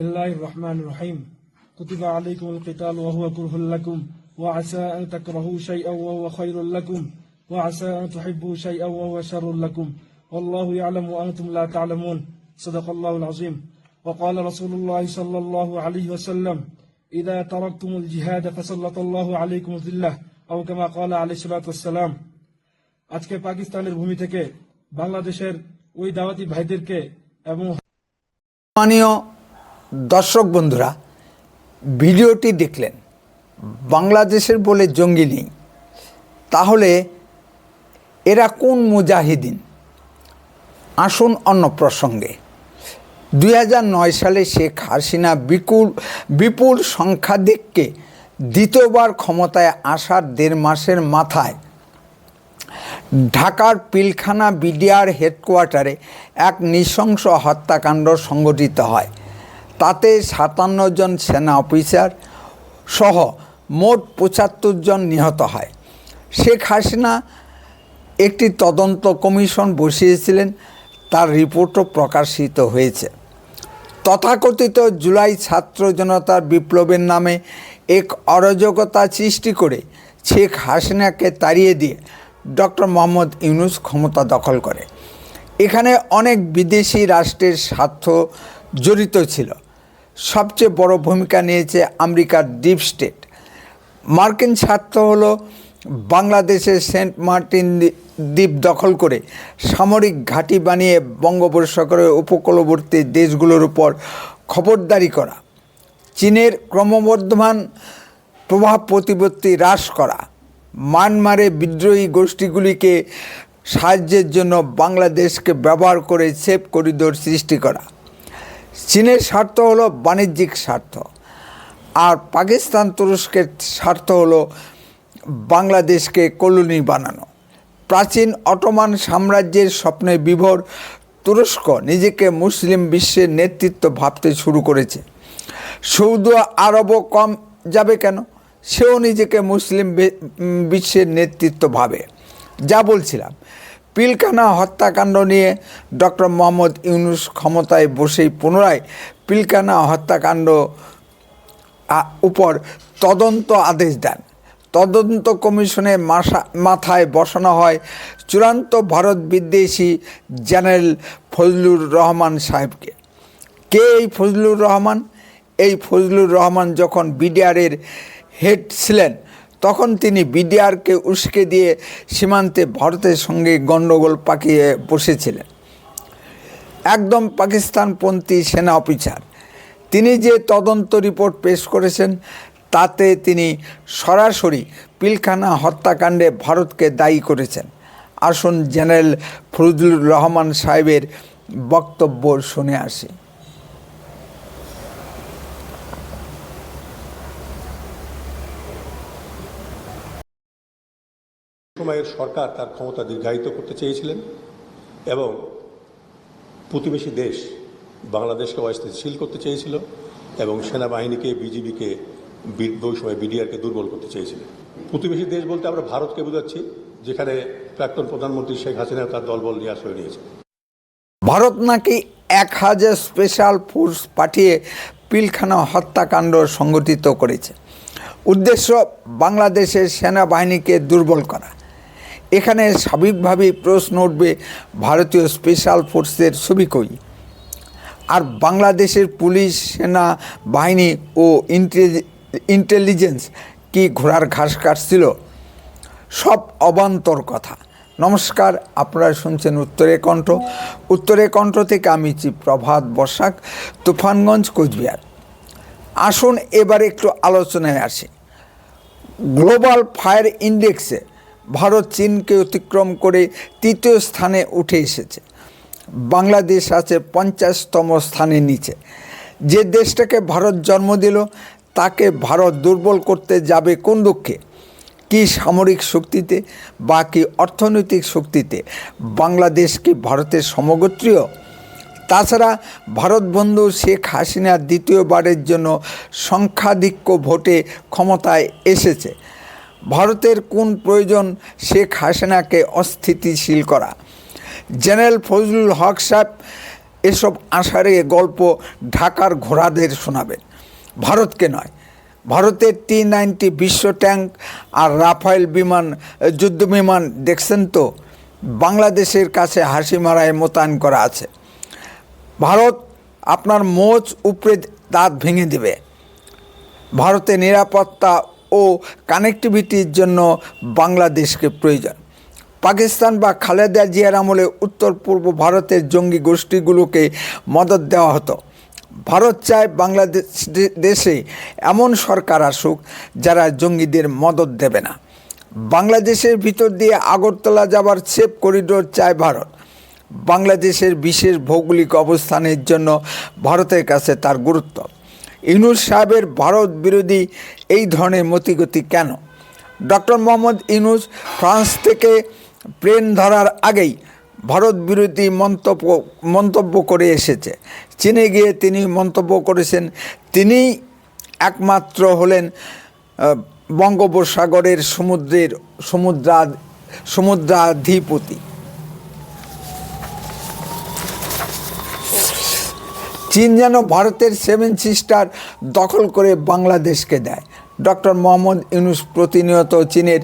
بسم الله الرحمن الرحيم كتب عليكم القتال وهو كره لكم وعسى أن تكرهوا شيئا وهو خير لكم وعسى أن تحبوا شيئا وهو شر لكم والله يعلم وأنتم لا تعلمون صدق الله العظيم وقال رسول الله صلى الله عليه وسلم إذا تركتم الجهاد فسلط الله عليكم ذلة أو كما قال عليه الصلاة والسلام আজকে পাকিস্তানের ভূমি থেকে বাংলাদেশের ওই দাওয়াতি ভাইদেরকে এবং মাননীয় দর্শক বন্ধুরা, ভিডিওটি দেখলেন, বাংলাদেশের বলে জঙ্গি নেই। তাহলে এরা কোন মুজাহিদিন? আসুন অন্য প্রসঙ্গে। দুই হাজার নয় সালে শেখ হাসিনা বিপুল বিপুল সংখ্যাধিককে দ্বিতীয়বার ক্ষমতায় আসার দেড় মাসের মাথায় ঢাকার পিলখানা বিডিআর হেডকোয়ার্টারে এক নৃশংস হত্যাকাণ্ড সংঘটিত হয়। তাতে সাতান্ন জন সেনা অফিসার সহ মোট পঁচাত্তর জন নিহত হয়। শেখ হাসিনা একটি তদন্ত কমিশন বসিয়েছিলেন, তার রিপোর্টও প্রকাশিত হয়েছে। তথাকথিত জুলাই ছাত্র জনতার বিপ্লবের নামে এক অরাজকতা সৃষ্টি করে শেখ হাসিনাকে তাড়িয়ে দিয়ে ডক্টর মোহাম্মদ ইউনুস ক্ষমতা দখল করে। এখানে অনেক বিদেশি রাষ্ট্রের স্বার্থ জড়িত ছিল। সবচেয়ে বড় ভূমিকা নিয়েছে আমেরিকার ডিপ স্টেট। মার্কিন স্বার্থ হল বাংলাদেশের সেন্ট মার্টিন দ্বীপ দখল করে সামরিক ঘাঁটি বানিয়ে বঙ্গোপসাগরের উপকূলবর্তী দেশগুলোর উপর খবরদারি করা, চীনের ক্রমবর্ধমান প্রভাব প্রতিপত্তি হ্রাস করা, মায়ানমারে বিদ্রোহী গোষ্ঠীগুলিকে সাহায্যের জন্য বাংলাদেশকে ব্যবহার করে সেফ করিডোর সৃষ্টি করা। চীনের স্বার্থ হলো বাণিজ্যিক স্বার্থ। আর পাকিস্তান তুরস্কের স্বার্থ হলো বাংলাদেশকে কলোনি বানানো। প্রাচীন অটোমান সাম্রাজ্যের স্বপ্নে বিভোর তুরস্ক নিজেকে মুসলিম বিশ্বের নেতৃত্ব ভাবতে শুরু করেছে। সৌদি আরবও কম যাবে কেন? সেও নিজেকে মুসলিম বিশ্বের নেতৃত্ব ভাবে। যা বলছিলাম পিলখানা হত্যাকাণ্ড নিয়ে ডক্টর মোহাম্মদ ইউনুস ক্ষমতায় বসেই পুনরায় পিলকানা হত্যাকাণ্ড উপর তদন্ত আদেশ দেন। তদন্ত কমিশনে মাসা, মাথায় বসানো হয় চূড়ান্ত ভারত বিদ্বেষী জেনারেল ফজলুর রহমান সাহেবকে। কে এই ফজলুর রহমান? এই ফজলুর রহমান যখন বিডিআরের হেড ছিলেন তখন তিনি বিডিআরকে উস্কে দিয়ে সীমান্তে ভারতের সঙ্গে গণ্ডগোল পাকিয়ে বসেছিলেন। একদম পাকিস্তানপন্থী সেনা অফিসার। তিনি যে তদন্ত রিপোর্ট পেশ করেছেন, তাতে তিনি সরাসরি পিলখানা হত্যাকাণ্ডে ভারতকে দায়ী করেছেন। আসুন জেনারেল ফজলুর রহমান সাহেবের বক্তব্য শুনে আসি। সময়ের সরকার তার ক্ষমতা দীর্ঘায়িত করতে চেয়েছিলেন এবং প্রতিবেশী দেশ বাংলাদেশকে অস্থিতিশীল করতে চেয়েছিল এবং সেনাবাহিনীকে, বিজিবিকে ওই সময় বিডিআরকে দুর্বল করতে চেয়েছিলেন প্রতিবেশী দেশ বলতে আমরা ভারতকে বোঝাচ্ছি, যেখানে প্রাক্তন প্রধানমন্ত্রী শেখ হাসিনা তার দলবল নিয়ে আশ্রয় নিয়েছে ভারত নাকি এক হাজার স্পেশাল ফোর্স পাঠিয়ে পিলখানা হত্যাকাণ্ড সংগঠিত করেছে। উদ্দেশ্য বাংলাদেশের সেনাবাহিনীকে দুর্বল করা। এখানে স্বাভাবিকভাবেই প্রশ্ন উঠবে ভারতীয় স্পেশাল ফোর্সের ছবি কই? আর বাংলাদেশের পুলিশ, সেনা, বাহিনী ও ইন্টেলি- ইন্টেলিজেন্স কি ঘোড়ার ঘাস কাটছিল? সব অবান্তর কথা। নমস্কার, আপনারা শুনছেন উত্তরে কণ্ঠ। উত্তরে কণ্ঠ থেকে আমি চি প্রভাত বসাক তুফানগঞ্জ, কোচবিহার। আসুন এবার একটু আলোচনায় আসি। গ্লোবাল ফায়ার ইন্ডেক্সে ভারত চীনকে অতিক্রম করে তৃতীয় স্থানে উঠে এসেছে। বাংলাদেশ আছে পঞ্চাশতম স্থানের নিচে। যে দেশটাকে ভারত জন্ম দিল, তাকে ভারত দুর্বল করতে যাবে কোন দুঃখে? কি সামরিক শক্তিতে বা কি অর্থনৈতিক শক্তিতে বাংলাদেশ কি ভারতের সমগোত্রীয়? তাছাড়া ভারত বন্ধু শেখ হাসিনা দ্বিতীয়বারের জন্য সংখ্যাধিক্য ভোটে ক্ষমতায় এসেছে। ভারতের কোন প্রয়োজন? শেখ হাসিনাকে অস্থিতিশীল করা। জেনারেল ফজলুল হক সাহেব এসব আষাঢ়ে গল্প ঢাকার ঘোড়াদের শোনাবেন। ভারতকে নয়, ভারতের টি নাইনটি বিশ্ব ট্যাঙ্ক আর রাফায়েল বিমান, যুদ্ধ বিমান দেখছেন তো? বাংলাদেশের কাছে হাসি মারায় মোতায়েন করা আছে। ভারত আপনার মোচ উপরে দাঁত ভেঙে দেবে। ভারতের নিরাপত্তা ও কানেক্টিভিটির জন্য বাংলাদেশকে প্রয়োজন। পাকিস্তান বা খালেদা জিয়ার আমলে উত্তর পূর্ব ভারতের জঙ্গি গোষ্ঠীগুলোকে মদত দেওয়া হতো। ভারত চায় বাংলাদেশ দেশে এমন সরকার আসুক যারা জঙ্গিদের মদত দেবে না। বাংলাদেশের ভিতর দিয়ে আগরতলা যাবার সেফ করিডোর চায় ভারত। বাংলাদেশের বিশেষ ভৌগোলিক অবস্থানের জন্য ভারতের কাছে তার গুরুত্ব। ইউনুস সাহেবের ভারত বিরোধী এই ধরনের মতিগতি কেন? ডক্টর মোহাম্মদ ইউনুস ফ্রান্স থেকে প্লেন ধরার আগেই ভারত বিরোধী মন্তব্য মন্তব্য করে এসেছে। চীনে গিয়ে তিনি মন্তব্য করেছেন, তিনি একমাত্র হলেন বঙ্গোপসাগরের সমুদ্রের সমুদ্রা সমুদ্রাধিপতি। চীন যেন ভারতের সেভেন সিস্টার দখল করে বাংলাদেশকে দেয়। ডক্টর মোহাম্মদ ইউনুস প্রতিনিয়ত চীনের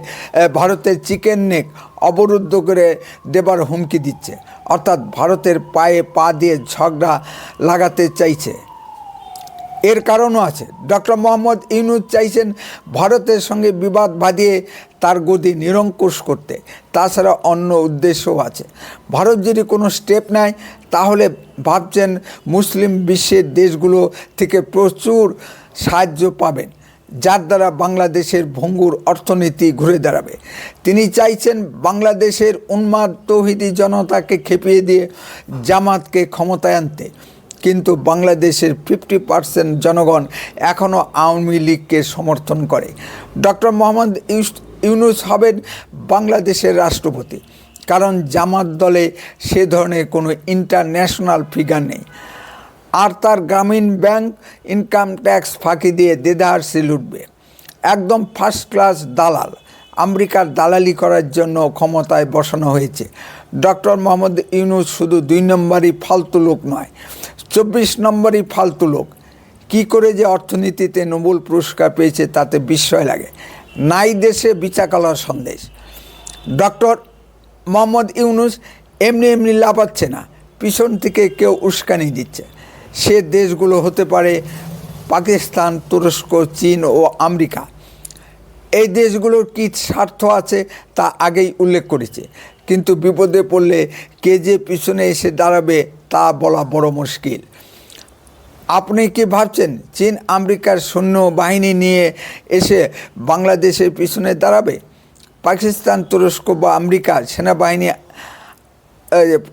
ভারতের চিকেন নেক অবরুদ্ধ করে দেবার হুমকি দিচ্ছে, অর্থাৎ ভারতের পায়ে পা দিয়ে ঝগড়া লাগাতে চাইছে। এর কারণও আছে। ডক্টর মোহাম্মদ ইউনুস চাইছেন ভারতের সঙ্গে বিবাদ বাঁধিয়ে তার গদি নিরঙ্কুশ করতে। তাছাড়া অন্য উদ্দেশ্যও আছে। ভারত যদি কোনো স্টেপ নেয়, তাহলে ভাবছেন মুসলিম বিশ্বের দেশগুলো থেকে প্রচুর সাহায্য পাবেন, যার দ্বারা বাংলাদেশের ভঙ্গুর অর্থনীতি ঘুরে দাঁড়াবে। তিনি চাইছেন বাংলাদেশের উন্মাদ তৌহিদি জনতাকে খেপিয়ে দিয়ে জামাতকে ক্ষমতায় আনতে। কিন্তু বাংলাদেশের ফিফটি পার্সেন্ট জনগণ এখনও আওয়ামী লীগকে সমর্থন করে। ডক্টর মোহাম্মদ ইউনুস হবেন বাংলাদেশের রাষ্ট্রপতি, কারণ জামাত দলে সে ধরনের কোনো ইন্টারন্যাশনাল ফিগার নেই। আর তার গ্রামীণ ব্যাংক ইনকাম ট্যাক্স ফাঁকি দিয়ে দেদারসি লুটবে। একদম ফার্স্ট ক্লাস দালাল, আমেরিকার দালালি করার জন্য ক্ষমতায় বসানো হয়েছে। ডক্টর মোহাম্মদ ইউনুস শুধু দুই নম্বরই ফালতু লোক নয় চব্বিশ নম্বরই ফালতু লোক। কী করে যে অর্থনীতিতে নোবেল পুরস্কার পেয়েছে তাতে বিস্ময় লাগে। নাই দেশে বিচাকালার সন্দেশ। ডক্টর মোহাম্মদ ইউনুস এমনি এমনি লাফাচ্ছে না, পিছন থেকে কেউ উস্কানি দিচ্ছে। সে দেশগুলো হতে পারে পাকিস্তান, তুরস্ক, চীন ও আমেরিকা। এই দেশগুলোর কী স্বার্থ আছে তা আগেই উল্লেখ করেছে। কিন্তু বিপদে পড়লে কে যে পিছনে এসে দাঁড়াবে তা বলা বড় মুশকিল। আপনি কি ভাবছেন, চীন আমেরিকার সৈন্য বাহিনী নিয়ে এসে বাংলাদেশের পিছনে দাঁড়াবে? পাকিস্তান, তুরস্ক বা আমেরিকা সেনাবাহিনী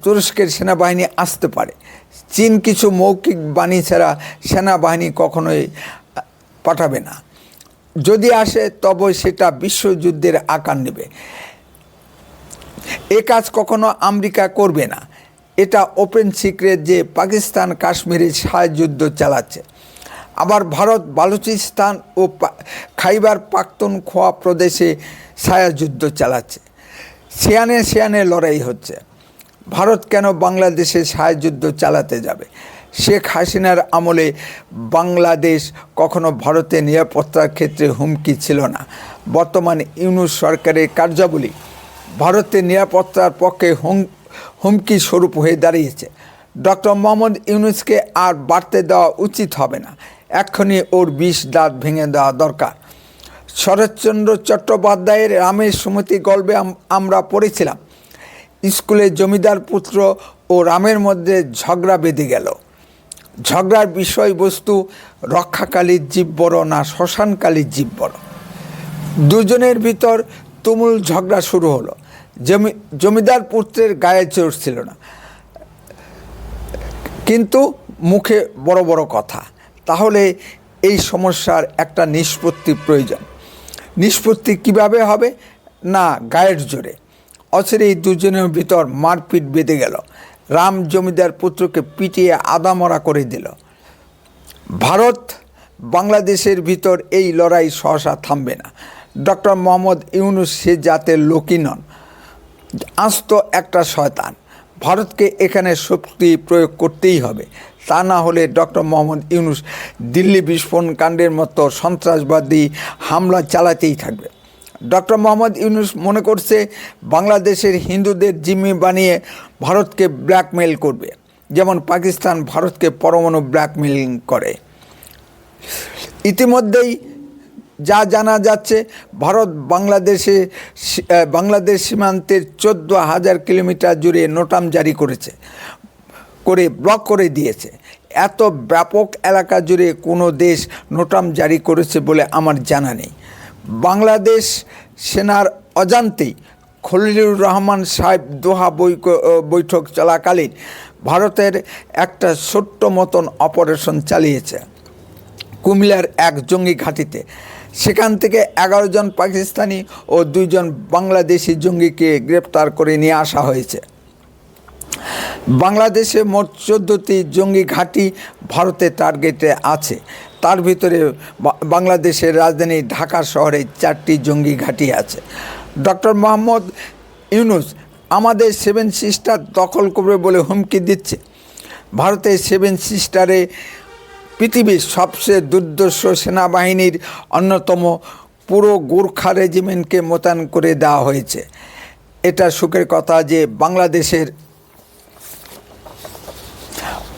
তুরস্কের সেনাবাহিনী আসতে পারে। চীন কিছু মৌখিক বাণী ছাড়া সেনাবাহিনী কখনোই পাঠাবে না। যদি আসে, তবে সেটা বিশ্বযুদ্ধের আকার নেবে। এ কাজ কখনো আমেরিকা করবে না। এটা ওপেন সিক্রেট যে পাকিস্তান কাশ্মীরে ছায়াযুদ্ধ চালাচ্ছে। আবার ভারত, বালুচিস্তান ও খাইবার পাখতুনখোয়া প্রদেশে ছায়াযুদ্ধ চালাচ্ছে। সিয়ানে সিয়ানে লড়াই হচ্ছে। ভারত কেন বাংলাদেশে ছায়াযুদ্ধ চালাতে যাবে? শেখ হাসিনার আমলে বাংলাদেশ কখনো ভারতের নিরাপত্তার ক্ষেত্রে হুমকি ছিল না। বর্তমান ইউনুস সরকারের কার্যাবলী ভারতের নিরাপত্তার পক্ষে হুমকি স্বরূপ হয়ে দাঁড়িয়েছে। ডক্টর মোহাম্মদ ইউনুসকে আর বাড়তে দেওয়া উচিত হবে না। এক্ষুনি ওর বিষ দাঁত ভেঙে দেওয়া দরকার। শরৎচন্দ্র চট্টোপাধ্যায়ের রামের সুমতি গল্পে আমরা পড়েছিলাম। স্কুলে জমিদার পুত্র ও রামের মধ্যে ঝগড়া বেঁধে গেল। ঝগড়ার বিষয়বস্তু রক্ষাকালীর জীব বড় না শ্মশানকালীর জীব বড় দুজনের ভিতর তুমুল ঝগড়া শুরু হলো। জমি জমিদার পুত্রের গায়ে চড়ছিল না। কিন্তু মুখে বড় বড় কথা, তাহলে এই সমস্যার একটা নিষ্পত্তি প্রয়োজন। নিষ্পত্তি কীভাবে হবে? না, গায়ের জোরে। অচিরে এই দুজনের ভিতর মারপিট বেঁধে গেল। রাম জমিদার পুত্রকে পিটিয়ে আদামরা করে দিল। ভারত, বাংলাদেশের ভিতর এই লড়াই সহসা থামবে না। ডক্টর মোহাম্মদ ইউনুস সে জাতের লোকই নন। আস্ত একটা শয়তান। ভারতকে এখানে শক্তি প্রয়োগ করতেই হবে। তা না হলে ডক্টর মোহাম্মদ ইউনুস দিল্লি বিস্ফোরণ কাণ্ডের মতো সন্ত্রাসবাদী হামলা চালাতেই থাকবে। ডক্টর মোহাম্মদ ইউনুস মনে করছে বাংলাদেশের হিন্দুদের জিম্মি বানিয়ে ভারতকে ব্ল্যাকমেল করবে। যেমন পাকিস্তান ভারতকে পরমাণু ব্ল্যাকমেলিং করে। ইতিমধ্যেই যা জানা যাচ্ছে, ভারত বাংলাদেশে বাংলাদেশ সীমান্তের চোদ্দ হাজার কিলোমিটার জুড়ে নোটাম জারি করেছে, করে ব্লক করে দিয়েছে। এত ব্যাপক এলাকা জুড়ে কোনো দেশ নোটাম জারি করেছে বলে আমার জানা নেই। বাংলাদেশ সেনার অজান্তেই খলিলুর রহমান সাহেব দোহা বৈঠক চলাকালীন ভারতের একটা ছোট্ট মতন অপারেশন চালিয়েছে। কুমিল্লার এক জঙ্গি ঘাঁটিতে সেখান থেকে এগারো জন পাকিস্তানি ও দুইজন বাংলাদেশি জঙ্গিকে গ্রেপ্তার করে নিয়ে আসা হয়েছে। বাংলাদেশে মোট চোদ্দোটি জঙ্গি ঘাঁটি ভারতের টার্গেটে আছে। তার ভিতরে বাংলাদেশের রাজধানী ঢাকা শহরে চারটি জঙ্গি ঘাঁটি আছে। ডক্টর মোহাম্মদ ইউনুস আমাদের সেভেন সিস্টার দখল করবে বলে হুমকি দিচ্ছে। ভারতের সেভেন সিস্টারে পৃথিবীর সবচেয়ে দুর্দর্শ সেনাবাহিনীর অন্যতম পুরো গোর্খা রেজিমেন্টকে মোতায়েন করে দেওয়া হয়েছে। এটা সুখের কথা যে বাংলাদেশের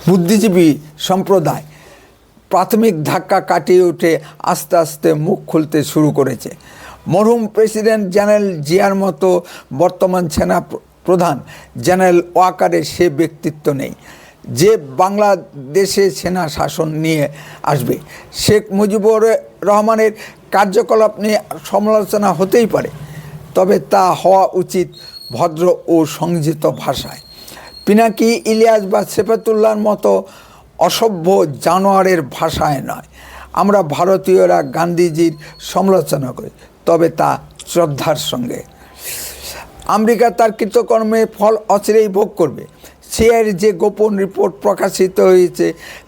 বুদ্ধিজীবী সম্প্রদায় প্রাথমিক ধাক্কা কাটিয়ে উঠে আস্তে আস্তে মুখ খুলতে শুরু করেছে। মরহুম প্রেসিডেন্ট জেনারেল জিয়ার মতো বর্তমান সেনা প্রধান জেনারেল ওয়াকারের সে ব্যক্তিত্ব নেই। যে বাংলাদেশে সেনা শাসন নিয়ে আসবে, শেখ মুজিবুর রহমানের কার্যকলাপ নিয়ে সমালোচনা হতেই পারে, তবে তা হওয়া উচিত ভদ্র ও সংযত ভাষায়। পিনাকি ইলিয়াস বা সেফাতুল্লাহর মতো অসভ্য জানোয়ারের ভাষায় নয়। আমরা ভারতীয়রা গান্ধীজির সমালোচনা করি, তবে তা শ্রদ্ধার সঙ্গে। আমেরিকা তার কৃতকর্মের ফল অচিরেই ভোগ করবে। সিআইয়ের যে গোপন রিপোর্ট প্রকাশিত হয়েছে,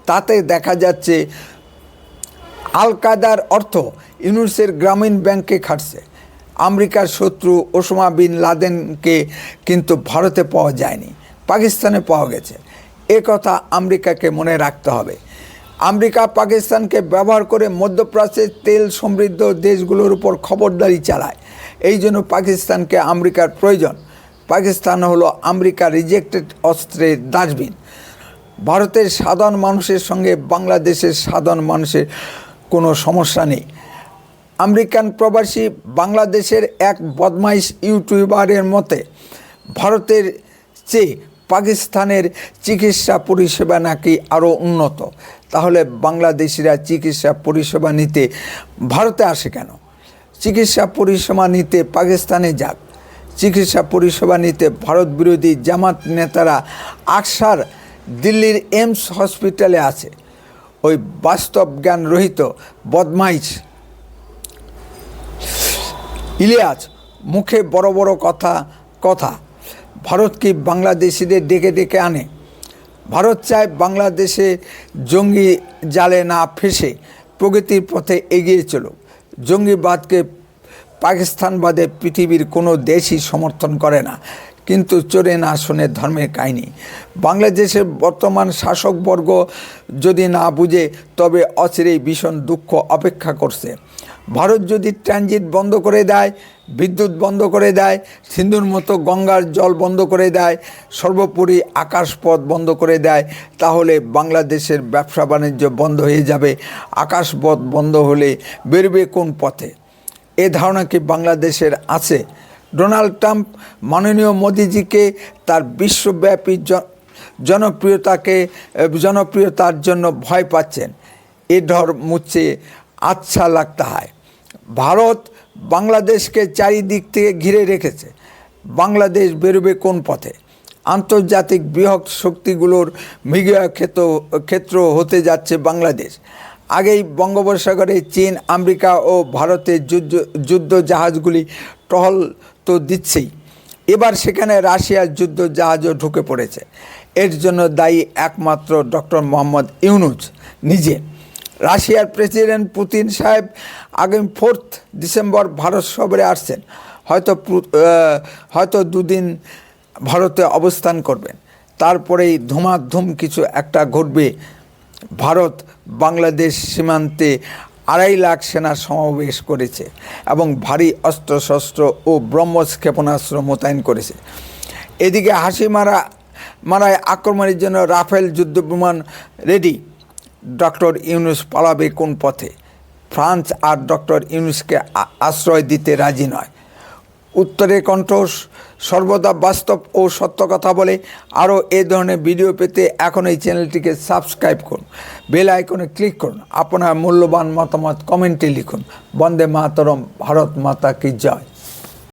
তাতে দেখা যাচ্ছে আল কায়দার অর্থ ইউনুসের গ্রামীণ ব্যাংকে খাটছে। আমেরিকার শত্রু ওসমা বিন লাদেনকে কিন্তু ভারতে পাওয়া যায়নি, পাকিস্তানে পাওয়া গেছে। এ কথা আমেরিকাকে মনে রাখতে হবে। আমেরিকা পাকিস্তানকে ব্যবহার করে মধ্যপ্রাচ্যের তেল সমৃদ্ধ দেশগুলোর উপর খবরদারি চালায়। এই জন্য পাকিস্তানকে আমেরিকার প্রয়োজন। পাকিস্তান হলো আমেরিকা রিজেক্টেড অস্ত্রের ডাস্টবিন। ভারতের সাধারণ মানুষের সঙ্গে বাংলাদেশের সাধারণ মানুষের কোনো সমস্যা নেই। আমেরিকান প্রবাসী বাংলাদেশের এক বদমাইশ ইউটিউবারের মতে, ভারতের চেয়ে পাকিস্তানের চিকিৎসা পরিষেবা নাকি আরও উন্নত। তাহলে বাংলাদেশিরা চিকিৎসা পরিষেবা নিতে ভারতে আসে কেন? চিকিৎসা পরিষেবা নিতে পাকিস্তানে যাক। চিকিৎসা পরিষেবা নিতে ভারত বিরোধী জামাত নেতারা আকসার দিল্লির এমস হসপিটালে আছে। ওই বাস্তব জ্ঞান রহিত বদমাইশ। ইলিয়াস, মুখে বড় বড় কথা কথা। ভারত কি বাংলাদেশিদের ডেকে ডেকে আনে? ভারত চায় বাংলাদেশে জঙ্গি জালে না ফেসে প্রগতির পথে এগিয়ে চলুক। জঙ্গিবাদকে পাকিস্তান বাদে পৃথিবীর কোনো দেশই সমর্থন করে না। কিন্তু চোরে না শোনে ধর্মের কাহিনী। বাংলাদেশের বর্তমান শাসকবর্গ যদি না বুঝে, তবে অচিরেই ভীষণ দুঃখ অপেক্ষা করছে। ভারত যদি ট্রানজিট বন্ধ করে দেয়, বিদ্যুৎ বন্ধ করে দেয়, সিন্ধুর মতো গঙ্গার জল বন্ধ করে দেয়, সর্বোপরি আকাশপথ বন্ধ করে দেয়, তাহলে বাংলাদেশের ব্যবসা বাণিজ্য বন্ধ হয়ে যাবে। আকাশপথ বন্ধ হলে বেরবে কোন পথে? এ ধারণা কি বাংলাদেশের আছে? ডোনাল্ড ট্রাম্প মাননীয় মোদিজিকে তার বিশ্বব্যাপী জন- জনপ্রিয়তাকে জনপ্রিয়তার জন্য ভয় পাচ্ছেন। এ ডর মুচ্ছে আচ্ছা লাগতে হয়। ভারত বাংলাদেশকে চারিদিক থেকে ঘিরে রেখেছে। বাংলাদেশ বেরোবে কোন পথে? আন্তর্জাতিক বৃহৎ শক্তিগুলোর মিডিয়া ক্ষেত্র ক্ষেত্র হতে যাচ্ছে বাংলাদেশ। আগেই বঙ্গোপসাগরে চীন, আমেরিকা ও ভারতের যুদ্ধ যুদ্ধ জাহাজগুলি টহল তো দিচ্ছেই। এবার সেখানে রাশিয়ার যুদ্ধ জাহাজও ঢুকে পড়েছে। এর জন্য দায়ী একমাত্র ডক্টর মোহাম্মদ ইউনুস নিজে। রাশিয়ার প্রেসিডেন্ট পুতিন সাহেব আগামী ফোর্থ ডিসেম্বর ভারত সফরে আসছেন। হয়তো হয়তো দুদিন ভারতে অবস্থান করবেন। তারপরেই ধুমাধুম কিছু একটা ঘটবে ভারত বাংলাদেশ সীমান্তে আড়াই লাখ সেনা সমাবেশ করেছে এবং ভারী অস্ত্রশস্ত্র ও ব্রহ্মস ক্ষেপণাস্ত্র মোতায়েন করেছে। এদিকে হাসি মারা, মারায় আক্রমণের জন্য রাফেল যুদ্ধবিমান রেডি। ডক্টর ইউনুস পালাবে কোন পথে? ফ্রান্স আর ডক্টর ইউনুসকে আশ্রয় দিতে রাজি নয়। উত্তরে কণ্ঠ সর্বদা বাস্তব ও সত্য কথা বলে। আরও এ ধরনের ভিডিও পেতে এখন এই চ্যানেলটিকে সাবস্ক্রাইব করুন। বেল আইকনে ক্লিক করুন। আপনার মূল্যবান মতামত কমেন্টে লিখুন। বন্দে মাতরম, ভারত মাতা কি জয়।